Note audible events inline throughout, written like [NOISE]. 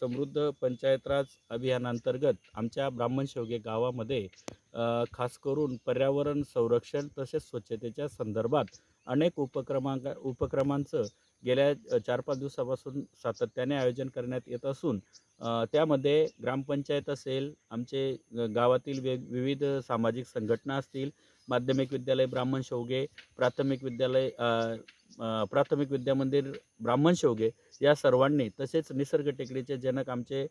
समृद्ध पंचायत राज अभियानांतर्गत आमच्या ब्राह्मण शेवगे गावामध्ये खास करून पर्यावरण संरक्षण तसेच स्वच्छतेच्या संदर्भात अनेक उपक्रमांका उपक्रमांचं गेल्या चार पाच दिवसापासून सातत्याने आयोजन करण्यात येत असून त्यामध्ये ग्रामपंचायत असेल आमचे गावातील वेग विविध सामाजिक संघटना असतील माध्यमिक विद्यालय ब्राह्मण शेवगे प्राथमिक विद्यालय प्राथमिक विद्यामंदिर ब्राह्मण शेवगे या सर्वांनी तसेच निसर्ग टेकडीचे जनक आमचे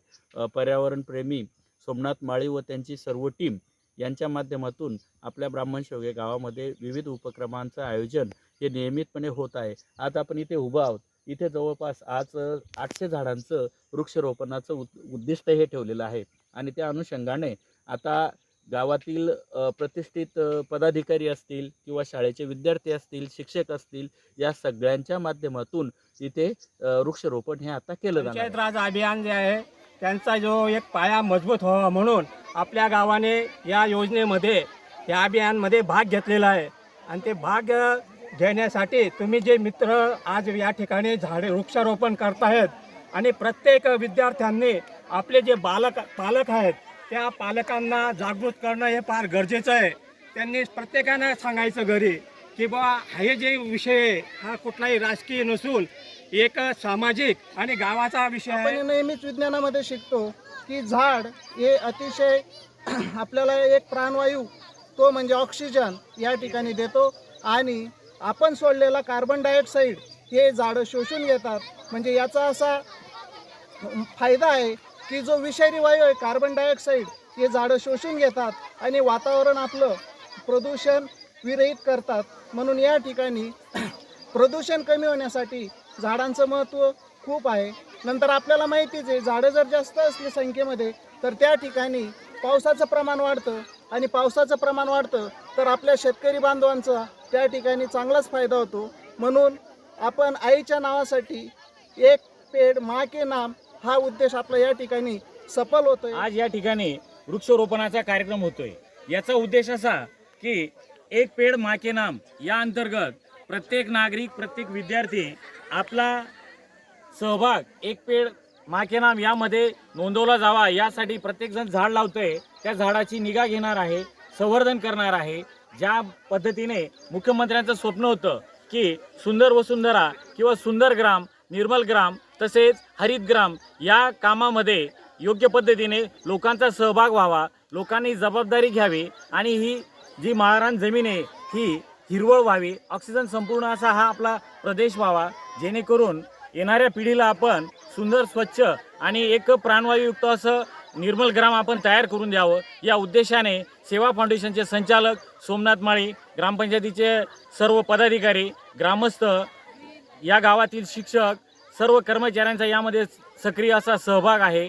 पर्यावरणप्रेमी सोमनाथ माळी व त्यांची सर्व टीम यांच्या माध्यमातून आपल्या ब्राह्मण शेवगे गावामध्ये विविध उपक्रमांचं आयोजन हे नियमितपणे होत आहे. आज आपण इथे उभं आहोत. इथे जवळपास आज आठशे झाडांचं वृक्षारोपणाचं उद उद्दिष्ट हे ठेवलेलं आहे. आणि त्या अनुषंगाने आता गावातील प्रतिष्ठित पदाधिकारी असतील किंवा शाळेचे विद्यार्थी असतील शिक्षक असतील या सगळ्यांच्या माध्यमातून इथे वृक्षारोपण हे आता केलं जाणार पंचायत राज अभियान जे आहे त्यांचा जो एक पाया मजबूत व्हावा म्हणून आपल्या गावाने या योजनेमध्ये या अभियानमध्ये भाग घेतलेला आहे. आणि ते भाग घेण्यासाठी तुम्ही जे मित्र आज या ठिकाणी झाडे वृक्षारोपण करतायत आणि प्रत्येक विद्यार्थ्यांनी आपले जे बालक पालक आहेत त्या पालकांना जागृत करणं हे फार गरजेचं आहे. त्यांनी प्रत्येकानं सांगायचं घरी की बा हे जे विषय आहे, हा कुठलाही राजकीय नसून एक सामाजिक आणि गावाचा विषय आहे. नेहमीच विज्ञानामध्ये शिकतो की झाड हे अतिशय [CLEARS THROAT] आपल्याला एक प्राणवायू तो म्हणजे ऑक्सिजन या ठिकाणी देतो. आणि आपण सोडलेला कार्बन डायऑक्साईड हे झाडं शोषून घेतात. म्हणजे याचा असा फायदा आहे की जो विषारी वायू आहे कार्बन डायऑक्साईड हे झाडं शोषून घेतात आणि वातावरण आपलं प्रदूषण विरहित करतात. म्हणून या ठिकाणी [CLEARS THROAT] प्रदूषण कमी होण्यासाठी झाडांचं महत्त्व खूप आहे. नंतर आपल्याला माहितीच आहे झाडं जर जास्त असली संख्येमध्ये तर त्या ठिकाणी पावसाचं प्रमाण वाढतं. आणि पावसाचं प्रमाण वाढतं तर आपल्या शेतकरी बांधवांचा त्या ठिकाणी चांगलाच फायदा होतो. म्हणून आपण आईच्या नावासाठी एक पेड मा के नाम हा उद्देश आपला या ठिकाणी सफल होतोय. आज या ठिकाणी वृक्षारोपणाचा कार्यक्रम होतोय. याचा उद्देश असा की एक पेड माके नाम या अंतर्गत प्रत्येक नागरिक प्रत्येक विद्यार्थी आपला सहभाग एक पेड माके नाम यामध्ये नोंदवला जावा. यासाठी प्रत्येकजण झाड लावतोय. त्या झाडाची निगा घेणार आहे संवर्धन करणार आहे. ज्या पद्धतीने मुख्यमंत्र्यांचं स्वप्न होतं की सुंदर वसुंधरा किंवा सुंदर ग्राम निर्मल ग्राम तसेच हरितग्राम या कामामध्ये योग्य पद्धतीने लोकांचा सहभाग व्हावा लोकांनी जबाबदारी घ्यावी आणि ही जी माळरान जमीन आहे ही हिरवळ व्हावी. ऑक्सिजन संपूर्ण असा हा आपला प्रदेश व्हावा जेणेकरून येणाऱ्या पिढीला आपण सुंदर स्वच्छ आणि एक प्राणवायुयुक्त असं निर्मल ग्राम आपण तयार करून द्यावं. या उद्देशाने सेवा फाउंडेशनचे संचालक सोमनाथ माळी ग्रामपंचायतीचे सर्व पदाधिकारी ग्रामस्थ या गावातील शिक्षक सर्व कर्मचाऱ्यांचा यामध्ये सक्रिय असा सहभाग आहे.